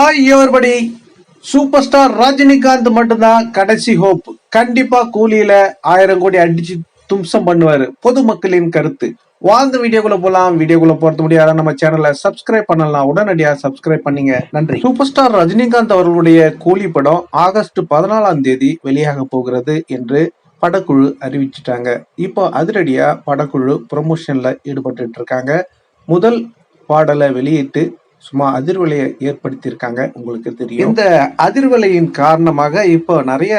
Hi everybody. Super star Rajinikanth மட்டும்தான் கடைசி hope கண்டிப்பா கூலியில ஆயிரம் கோடி அடிச்சு தும்சம் பண்ணுவாரு. பொதுமக்களின் கருத்து. வாழ்ந்த வீடியோக்குள்ள போலாம். வீடியோக்குள்ள போறது முடியாத. நம்ம சேனலை சப்ஸ்கிரைப் பண்ணலாம். உடனடியா சப்ஸ்கிரைப் பண்ணீங்க. நன்றி. சூப்பர் ஸ்டார் ரஜினிகாந்த் அவர்களுடைய கூலி படம் ஆகஸ்ட் பதினாலாம் தேதி வெளியாக போகிறது என்று படக்குழு அறிவிச்சிட்டாங்க. இப்போ அதிரடியா படக்குழு ப்ரொமோஷன்ல ஈடுபட்டு இருக்காங்க. முதல் பாடலை வெளியிட்டு சும்மா அதிர்வலையை ஏற்படுத்தியிருக்காங்க உங்களுக்கு தெரியும். இந்த அதிர்வலையின் காரணமாக இப்போ நிறைய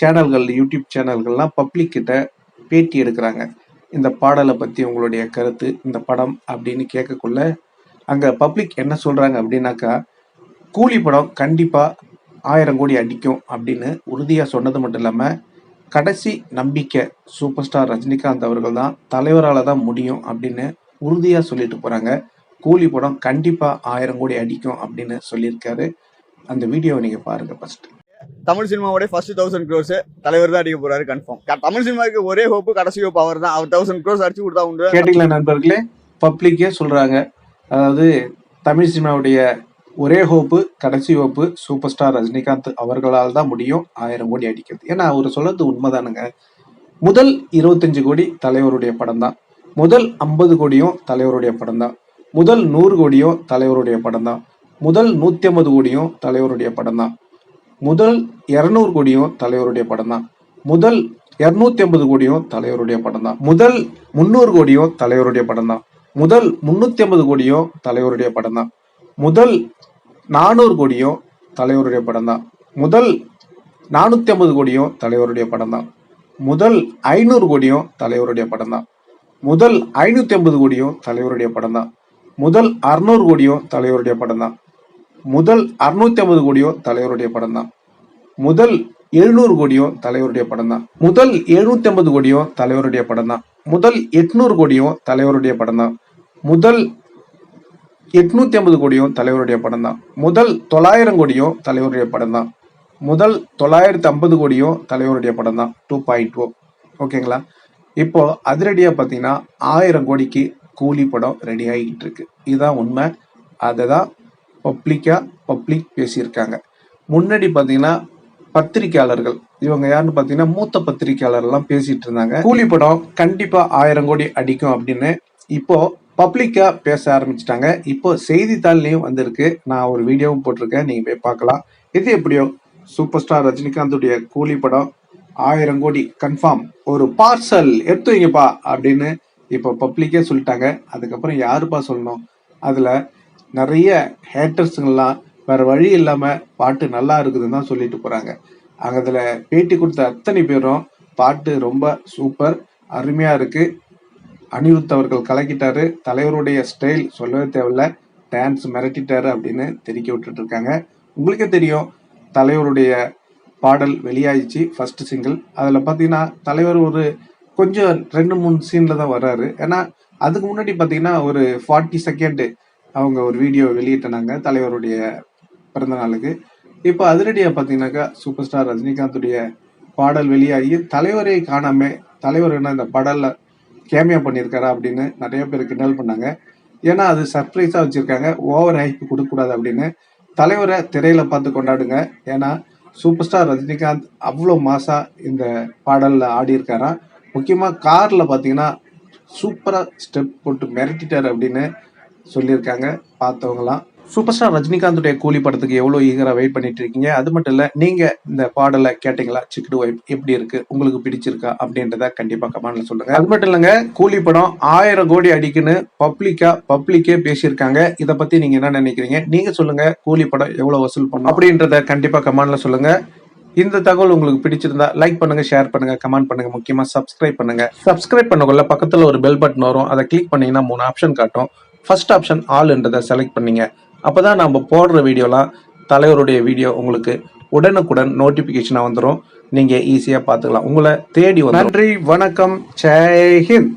சேனல்கள் யூடியூப் சேனல்கள்லாம் பப்ளிக் கிட்ட பேட்டி எடுக்கிறாங்க. இந்த பாடலை பற்றி உங்களுடைய கருத்து இந்த படம் அப்படின்னு கேட்கக்குள்ள அங்கே பப்ளிக் என்ன சொல்கிறாங்க அப்படின்னாக்கா கூலி படம் கண்டிப்பாக ஆயிரம் கோடி அடிக்கும் அப்படின்னு உறுதியாக சொன்னது மட்டும் இல்லாமல் கடைசி நம்பிக்கை சூப்பர் ஸ்டார் ரஜினிகாந்த் அவர்கள் தான் தலைவரால் தான் முடியும் அப்படின்னு உறுதியாக சொல்லிட்டு போகிறாங்க கூலி படம் கண்டிப்பா ஆயிரம் கோடி அடிக்கும் அப்படின்னு சொல்லியிருக்காரு. அந்த வீடியோவை நீங்க பாருங்க ஃபர்ஸ்ட் தமிழ் சினிமாவோட ஃபர்ஸ்ட் தௌசண்ட் க்ரோஸ் தலைவர் தான் அடிக்க போறாரு கன்ஃபார்ம் தமிழ் சினிமாவுக்கு ஒரே ஹோப்பு கடைசி ஹோப் அவர் தான். அவர் தௌசண்ட் க்ரோஸ் அடிச்சு கொடுத்தா உண்டு. கேட்டீங்களா நண்பர்களே. பப்ளிக்கே சொல்றாங்க. அதாவது தமிழ் சினிமாவுடைய ஒரே ஹோப்பு கடைசி ஹோப்பு சூப்பர் ஸ்டார் ரஜினிகாந்த் அவர்களால் தான் முடியும். ஆயிரம் கோடி அடிக்கிறது. ஏன்னா அவர் சொல்றது உண்மைதானுங்க. முதல் இருபத்தஞ்சு கோடி தலைவருடைய படம் தான். முதல் ஐம்பது கோடியும் தலைவருடைய படம் தான். முதல் நூறு கோடியும் தலைவருடைய படம் தான் முதல் நூத்தி ஐம்பது கோடியும் தலைவருடைய படம் தான் முதல் இருநூறு கோடியும் தலைவருடைய படம் தான் முதல் இருநூத்தி ஐம்பது கோடியும் தலைவருடைய படம் தான் முதல் முந்நூறு கோடியும் தலைவருடைய படம் தான் முதல் முன்னூத்தி ஐம்பது கோடியும் தலைவருடைய படம் தான் முதல் நானூறு கோடியும் தலைவருடைய படம் தான் முதல் நானூத்தி ஐம்பது கோடியும் தலைவருடைய படம் தான் முதல் ஐநூறு கோடியும் தலைவருடைய படம் தான் முதல் ஐநூத்தி ஐம்பது கோடியும் தலைவருடைய படம் தான் முதல் அறுநூறு கோடியும் தலைவருடைய படம் தான் முதல் அறுநூத்தி ஐம்பது கோடியோ தலைவருடைய படம் தான் முதல் எழுநூறு கோடியோ தலைவருடைய படம் தான் முதல் எழுநூத்தி ஐம்பது கோடியோ தலைவருடைய படம் தான் முதல் எட்நூறு கோடியோ தலைவருடைய படம் தான் முதல் எட்நூத்தி ஐம்பது கோடியோ தலைவருடைய படம் தான் முதல் தொள்ளாயிரம் கோடியோ தலைவருடைய படம் தான் முதல் தொள்ளாயிரத்தி ஐம்பது கோடியோ தலைவருடைய படம் தான் டூ பாயிண்ட் ஓ oh. ஓகேங்களா இப்போ அதிரடியா பார்த்தீங்கன்னா ஆயிரம் கோடிக்கு கூலி படம் ரெடி ஆகிட்டு இருக்கு இதுதான் உண்மை. அதை தான் பப்ளிக்காக பப்ளிக் பேசியிருக்காங்க. முன்னாடி பார்த்தீங்கன்னா பத்திரிக்கையாளர்கள் இவங்க யாருன்னு பார்த்தீங்கன்னா மூத்த பத்திரிக்கையாளர்லாம் பேசிட்டு இருந்தாங்க. கூலி படம் கண்டிப்பாக ஆயிரம் கோடி அடிக்கும் அப்படின்னு இப்போ பப்ளிக்காக பேச ஆரம்பிச்சிட்டாங்க. இப்போ செய்தித்தாள்லேயும் வந்திருக்கு. நான் ஒரு வீடியோவும் போட்டிருக்கேன். நீங்கள் போய் பார்க்கலாம். இது எப்படியோ சூப்பர் ஸ்டார் ரஜினிகாந்துடைய கூலி படம் ஆயிரம் கோடி கன்ஃபார்ம் ஒரு பார்சல் எடுத்து வைங்கப்பா அப்படின்னு இப்போ பப்ளிக்கே சொல்லிட்டாங்க. அதுக்கப்புறம் யாருப்பா சொல்லணும்? அதில் நிறைய ஹேட்டர்ஸுங்கெல்லாம் வேறு வழி இல்லாமல் பாட்டு நல்லா இருக்குதுன்னு தான் சொல்லிட்டு போகிறாங்க அங்கே அதில் பேட்டி கொடுத்த அத்தனை பேரும் பாட்டு ரொம்ப சூப்பர் அருமையாக இருக்குது அனிருத் அவர்கள் கலக்கிட்டாரு. தலைவருடைய ஸ்டைல் சொல்லவே தேவையில்ல. டான்ஸ் மிரட்டிட்டாரு அப்படின்னு தெரிவிக்க விட்டுட்டு இருக்காங்க. உங்களுக்கே தெரியும் தலைவருடைய பாடல் வெளியாயிடுச்சு ஃபர்ஸ்ட் சிங்கிள் அதில் பார்த்தீங்கன்னா தலைவர் ஒரு கொஞ்சம் ரெண்டு மூணு சீன்ல தான் வர்றாரு ஏன்னா அதுக்கு முன்னாடி பாத்தீங்கன்னா ஒரு ஃபார்ட்டி செகண்ட் அவங்க ஒரு வீடியோ வெளியிட்டனாங்க தலைவருடைய பிறந்த நாளுக்கு. இப்போ அதிரடியா பாத்தீங்கன்னாக்கா சூப்பர் ஸ்டார் ரஜினிகாந்துடைய பாடல் வெளியாகி தலைவரை காணாம தலைவர் என்ன இந்த பாடல்ல கேமியா பண்ணியிருக்காரா அப்படின்னு நிறைய பேர் கிண்டல் பண்ணாங்க. ஏன்னா அது சர்ப்ரைஸா வச்சிருக்காங்க ஓவர் ஹைப் கொடுக்கக்கூடாது அப்படின்னு. தலைவரை திரையில பார்த்து கொண்டாடுங்க. ஏன்னா சூப்பர் ஸ்டார் ரஜினிகாந்த் அவ்வளோ மாசா இந்த பாடல்ல ஆடி முக்கியமாக காரில் பார்த்தீங்கன்னா சூப்பராக ஸ்டெப் போட்டு மிரட்டிட்டார் அப்படின்னு சொல்லியிருக்காங்க. பார்த்தவங்களாம் சூப்பர் ஸ்டார் ரஜினிகாந்துடைய கூலி படத்துக்கு எவ்வளோ ஈகராக வெயிட் பண்ணிட்டு இருக்கீங்க? அது மட்டும் இல்லை நீங்கள் இந்த பாடலை கேட்டிங்களா? சிக்கடு வைப் எப்படி இருக்கு? உங்களுக்கு பிடிச்சிருக்கா? அப்படின்றத கண்டிப்பாக கமெண்ட்ல சொல்லுங்க. அது மட்டும் இல்லைங்க கூலி படம் ஆயிரம் கோடி அடிக்குன்னு பப்ளிக்கா பப்ளிக்கே பேசியிருக்காங்க. இதை பத்தி நீங்க என்ன நினைக்கிறீங்க? நீங்க சொல்லுங்க கூலி படம் எவ்வளோ வசூல் பண்ணும்? அப்படின்றத கண்டிப்பாக கமெண்ட்ல சொல்லுங்க. இந்த தகவல் உங்களுக்கு பிடிச்சிருந்தா லைக் பண்ணுங்க ஷேர் பண்ணுங்க கமெண்ட் பண்ணுங்க முக்கியமா சப்ஸ்கிரைப் பண்ணுங்க. சப்ஸ்கிரைப் பண்ணக்குள்ள பக்கத்துல ஒரு பெல் பட்டன் வரும். அதை கிளிக் பண்ணீங்கன்னா மூணு ஆப்ஷன் காட்டும். ஃபர்ஸ்ட் ஆப்ஷன் ஆல்ன்றதை செலக்ட் பண்ணீங்க. அப்பதான் நம்ம போடுற வீடியோலாம் தலைவருடைய வீடியோ உங்களுக்கு உடனுக்குடன் நோட்டிபிகேஷனா வந்துடும் நீங்க ஈஸியா பார்த்துக்கலாம். உங்களை தேடி வந்து நன்றி வணக்கம். ஜெய் ஹிந்த்.